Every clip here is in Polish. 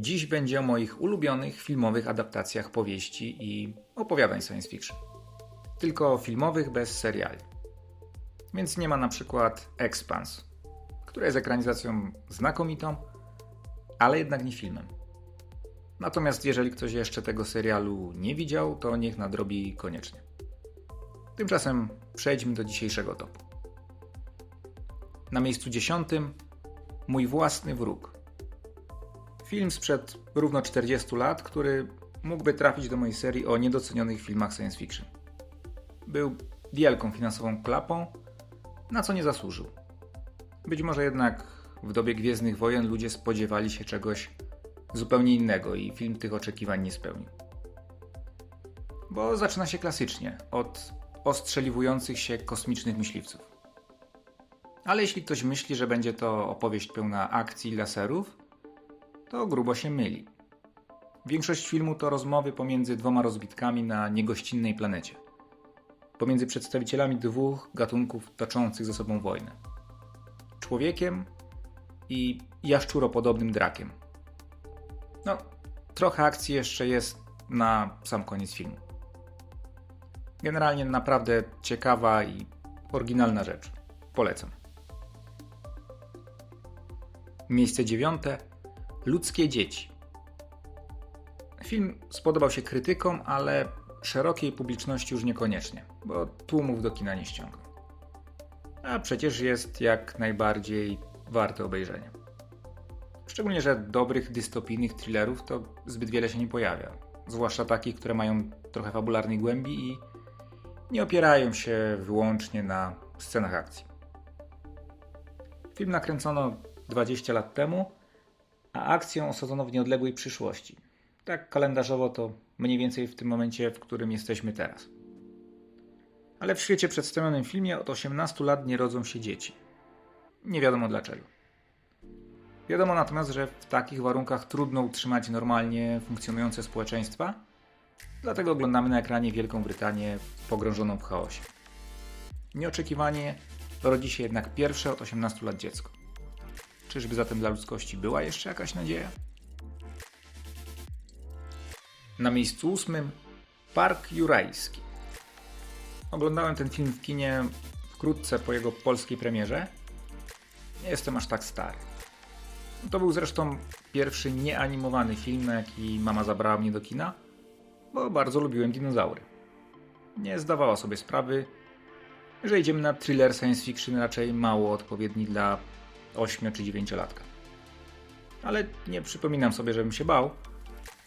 Dziś będzie o moich ulubionych filmowych adaptacjach powieści i opowiadań science fiction. Tylko filmowych bez seriali. Więc nie ma na przykład Expanse, które jest ekranizacją znakomitą, ale jednak nie filmem. Natomiast jeżeli ktoś jeszcze tego serialu nie widział, to niech nadrobi koniecznie. Tymczasem przejdźmy do dzisiejszego topu. Na miejscu dziesiątym Mój własny wróg. Film sprzed równo 40 lat, który mógłby trafić do mojej serii o niedocenionych filmach science fiction. Był wielką finansową klapą, na co nie zasłużył. Być może jednak w dobie Gwiezdnych Wojen ludzie spodziewali się czegoś zupełnie innego i film tych oczekiwań nie spełnił. Bo zaczyna się klasycznie, od ostrzeliwujących się kosmicznych myśliwców. Ale jeśli ktoś myśli, że będzie to opowieść pełna akcji i laserów, to grubo się myli. Większość filmu to rozmowy pomiędzy dwoma rozbitkami na niegościnnej planecie. Pomiędzy przedstawicielami dwóch gatunków toczących ze sobą wojnę. Człowiekiem i jaszczuropodobnym drakiem. No, trochę akcji jeszcze jest na sam koniec filmu. Generalnie naprawdę ciekawa i oryginalna rzecz. Polecam. Miejsce dziewiąte. Ludzkie dzieci. Film spodobał się krytykom, ale szerokiej publiczności już niekoniecznie, bo tłumów do kina nie ściągał. A przecież jest jak najbardziej warty obejrzenia. Szczególnie, że dobrych dystopijnych thrillerów to zbyt wiele się nie pojawia. Zwłaszcza takich, które mają trochę fabularnej głębi i nie opierają się wyłącznie na scenach akcji. Film nakręcono 20 lat temu, a akcję osadzono w nieodległej przyszłości. Tak kalendarzowo to mniej więcej w tym momencie, w którym jesteśmy teraz. Ale w świecie przedstawionym filmie od 18 lat nie rodzą się dzieci. Nie wiadomo dlaczego. Wiadomo natomiast, że w takich warunkach trudno utrzymać normalnie funkcjonujące społeczeństwa, dlatego oglądamy na ekranie Wielką Brytanię pogrążoną w chaosie. Nieoczekiwanie rodzi się jednak pierwsze od 18 lat dziecko. Czyżby zatem dla ludzkości była jeszcze jakaś nadzieja? Na miejscu ósmym Park Jurajski. Oglądałem ten film w kinie wkrótce po jego polskiej premierze. Nie jestem aż tak stary. To był zresztą pierwszy nieanimowany film, jaki mama zabrała mnie do kina, bo bardzo lubiłem dinozaury. Nie zdawała sobie sprawy, że idziemy na thriller science fiction raczej mało odpowiedni dla 8 czy 9 latka. Ale nie przypominam sobie, żebym się bał.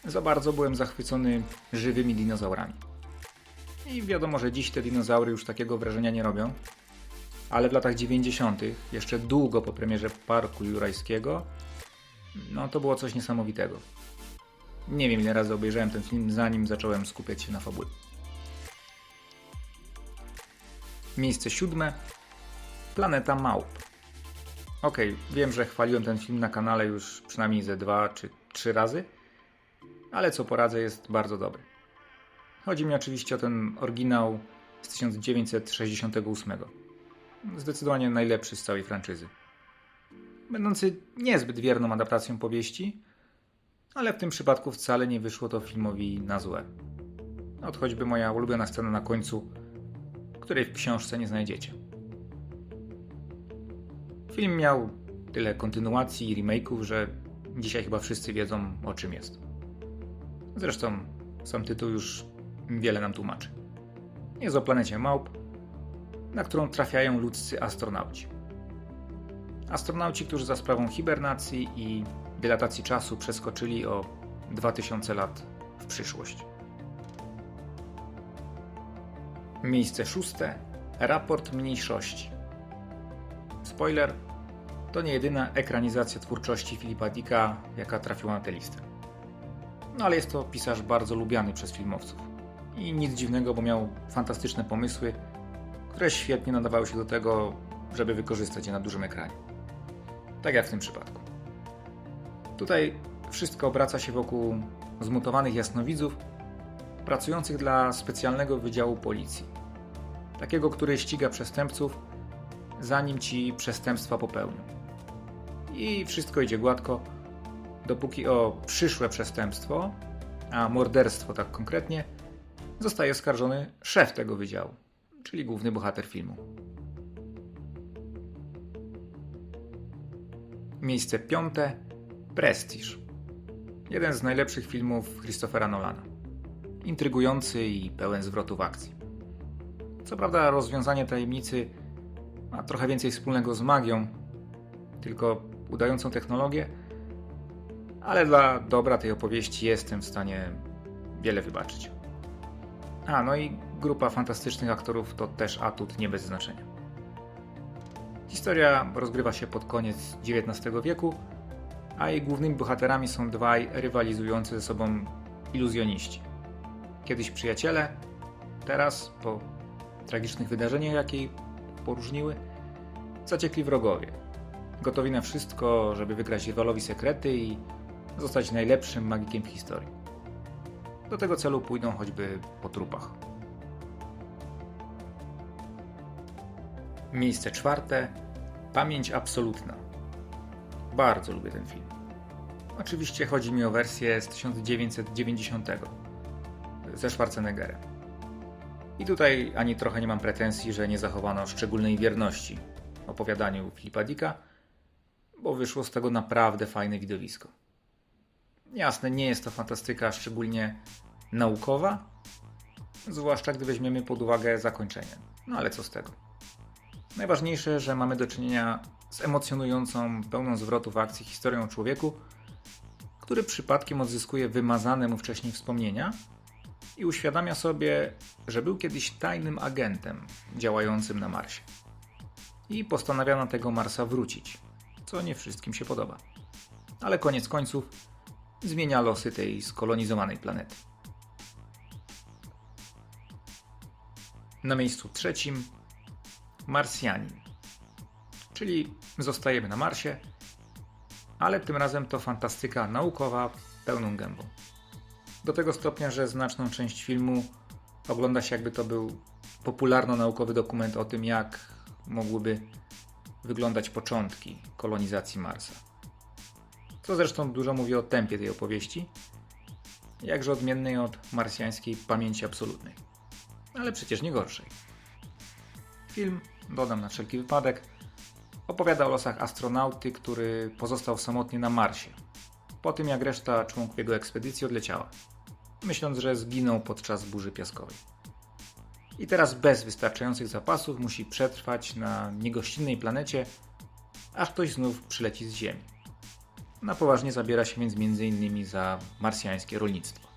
Za bardzo byłem zachwycony żywymi dinozaurami. I wiadomo, że dziś te dinozaury już takiego wrażenia nie robią. Ale w latach 90., jeszcze długo po premierze Parku Jurajskiego, no to było coś niesamowitego. Nie wiem ile razy obejrzałem ten film, zanim zacząłem skupiać się na fabule. Miejsce siódme. Planeta Małp. Okej, okay, wiem, że chwaliłem ten film na kanale już przynajmniej ze dwa czy trzy razy, ale co poradzę, jest bardzo dobry. Chodzi mi oczywiście o ten oryginał z 1968. Zdecydowanie najlepszy z całej franczyzy. Będący niezbyt wierną adaptacją powieści, ale w tym przypadku wcale nie wyszło to filmowi na złe. Od choćby moja ulubiona scena na końcu, której w książce nie znajdziecie. Film miał tyle kontynuacji i remake'ów, że dzisiaj chyba wszyscy wiedzą o czym jest. Zresztą sam tytuł już wiele nam tłumaczy. Jest o planecie Małp, na którą trafiają ludzcy astronauci. Astronauci, którzy za sprawą hibernacji i dilatacji czasu przeskoczyli o 2000 lat w przyszłość. Miejsce szóste. Raport mniejszości. Spoiler, to nie jedyna ekranizacja twórczości Filipa Dicka, jaka trafiła na tę listę. No ale jest to pisarz bardzo lubiany przez filmowców. I nic dziwnego, bo miał fantastyczne pomysły, które świetnie nadawały się do tego, żeby wykorzystać je na dużym ekranie. Tak jak w tym przypadku. Tutaj wszystko obraca się wokół zmutowanych jasnowidzów, pracujących dla specjalnego wydziału policji. Takiego, który ściga przestępców zanim ci przestępstwa popełnią. I wszystko idzie gładko, dopóki o przyszłe przestępstwo, a morderstwo tak konkretnie, zostaje oskarżony szef tego wydziału, czyli główny bohater filmu. Miejsce piąte Prestige. Jeden z najlepszych filmów Christophera Nolana. Intrygujący i pełen zwrotów akcji. Co prawda, rozwiązanie tajemnicy ma trochę więcej wspólnego z magią, tylko udającą technologię, ale dla dobra tej opowieści jestem w stanie wiele wybaczyć. A, no i grupa fantastycznych aktorów to też atut nie bez znaczenia. Historia rozgrywa się pod koniec XIX wieku, a jej głównymi bohaterami są dwaj rywalizujący ze sobą iluzjoniści. Kiedyś przyjaciele, teraz, po tragicznych wydarzeniach, jakie poróżniły, zaciekli wrogowie. Gotowi na wszystko, żeby wygrać rywalowi sekrety i zostać najlepszym magikiem w historii. Do tego celu pójdą choćby po trupach. Miejsce czwarte. Pamięć absolutna. Bardzo lubię ten film. Oczywiście chodzi mi o wersję z 1990 ze Schwarzeneggerem. I tutaj ani trochę nie mam pretensji, że nie zachowano szczególnej wierności opowiadaniu Filipa Dicka, bo wyszło z tego naprawdę fajne widowisko. Jasne, nie jest to fantastyka szczególnie naukowa, zwłaszcza gdy weźmiemy pod uwagę zakończenie. No ale co z tego? Najważniejsze, że mamy do czynienia z emocjonującą, pełną zwrotów akcji historią człowieku, który przypadkiem odzyskuje wymazane mu wcześniej wspomnienia i uświadamia sobie, że był kiedyś tajnym agentem działającym na Marsie. I postanawia na tego Marsa wrócić, co nie wszystkim się podoba. Ale koniec końców zmienia losy tej skolonizowanej planety. Na miejscu trzecim Marsjanin, czyli zostajemy na Marsie, ale tym razem to fantastyka naukowa pełną gębą. Do tego stopnia, że znaczną część filmu ogląda się jakby to był popularno-naukowy dokument o tym, jak mogłyby wyglądać początki kolonizacji Marsa. Co zresztą dużo mówi o tempie tej opowieści, jakże odmiennej od marsjańskiej pamięci absolutnej, ale przecież nie gorszej. Film, dodam na wszelki wypadek, opowiada o losach astronauty, który pozostał samotnie na Marsie, po tym jak reszta członków jego ekspedycji odleciała, myśląc, że zginął podczas burzy piaskowej. I teraz bez wystarczających zapasów musi przetrwać na niegościnnej planecie, aż ktoś znów przyleci z Ziemi. Na poważnie zabiera się więc m.in. za marsjańskie rolnictwo.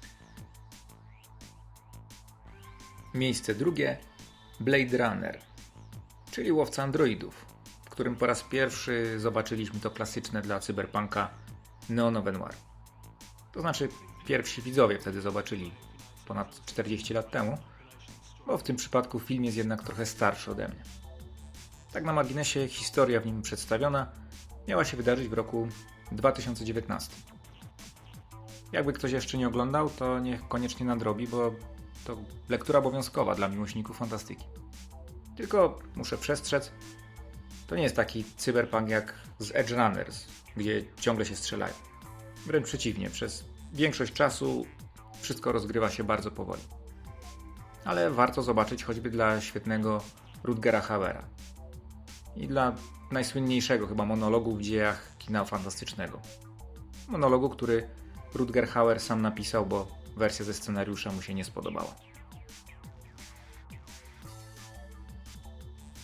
Miejsce drugie Blade Runner, czyli łowca androidów, w którym po raz pierwszy zobaczyliśmy to klasyczne dla cyberpunka neonowe noir. To znaczy pierwsi widzowie wtedy zobaczyli ponad 40 lat temu, bo w tym przypadku film jest jednak trochę starszy ode mnie. Tak na marginesie historia w nim przedstawiona miała się wydarzyć w roku 2019. Jakby ktoś jeszcze nie oglądał, to niech koniecznie nadrobi, bo to lektura obowiązkowa dla miłośników fantastyki. Tylko muszę przestrzec, to nie jest taki cyberpunk jak z Edge Runners, gdzie ciągle się strzelają. Wręcz przeciwnie, przez większość czasu wszystko rozgrywa się bardzo powoli. Ale warto zobaczyć choćby dla świetnego Rutgera Hauera i dla najsłynniejszego chyba monologu w dziejach kina fantastycznego. Monologu, który Rutger Hauer sam napisał, bo wersja ze scenariusza mu się nie spodobała.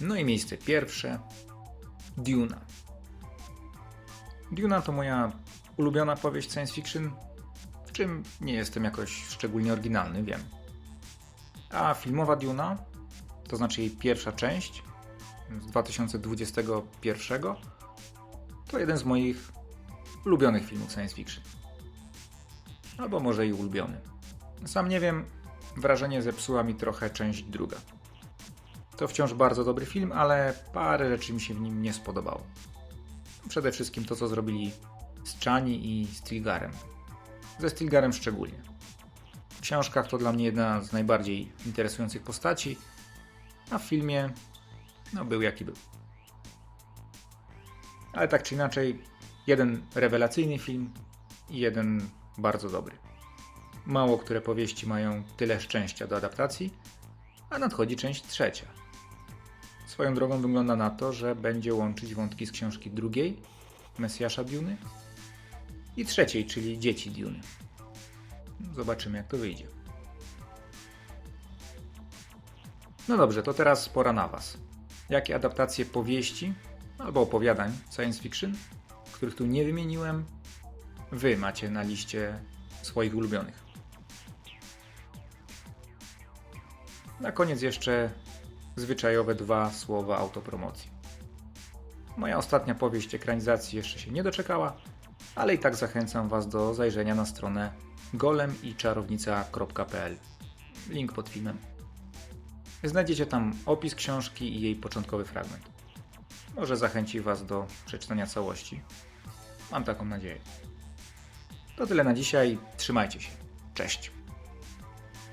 No i miejsce pierwsze Duna. Duna to moja ulubiona powieść science fiction, w czym nie jestem jakoś szczególnie oryginalny, wiem. A filmowa Duna, to znaczy jej pierwsza część z 2021, to jeden z moich ulubionych filmów science fiction. Albo może i ulubiony. Sam nie wiem, wrażenie zepsuła mi trochę część druga. To wciąż bardzo dobry film, ale parę rzeczy mi się w nim nie spodobało. Przede wszystkim to, co zrobili z Chani i Stilgarem. Ze Stilgarem szczególnie. W książkach to dla mnie jedna z najbardziej interesujących postaci, a w filmie no był jaki był. Ale tak czy inaczej, jeden rewelacyjny film, i jeden bardzo dobry. Mało które powieści mają tyle szczęścia do adaptacji, a nadchodzi część trzecia. Swoją drogą wygląda na to, że będzie łączyć wątki z książki drugiej, Mesjasza Duny, i trzeciej, czyli Dzieci Duny. Zobaczymy, jak to wyjdzie. No dobrze, to teraz pora na Was. Jakie adaptacje powieści albo opowiadań science fiction, których tu nie wymieniłem, Wy macie na liście swoich ulubionych? Na koniec jeszcze zwyczajowe dwa słowa autopromocji. Moja ostatnia powieść ekranizacji jeszcze się nie doczekała, ale i tak zachęcam Was do zajrzenia na stronę golemiczarownica.pl. Link pod filmem. Znajdziecie tam opis książki i jej początkowy fragment. Może zachęci Was do przeczytania całości. Mam taką nadzieję. To tyle na dzisiaj. Trzymajcie się. Cześć.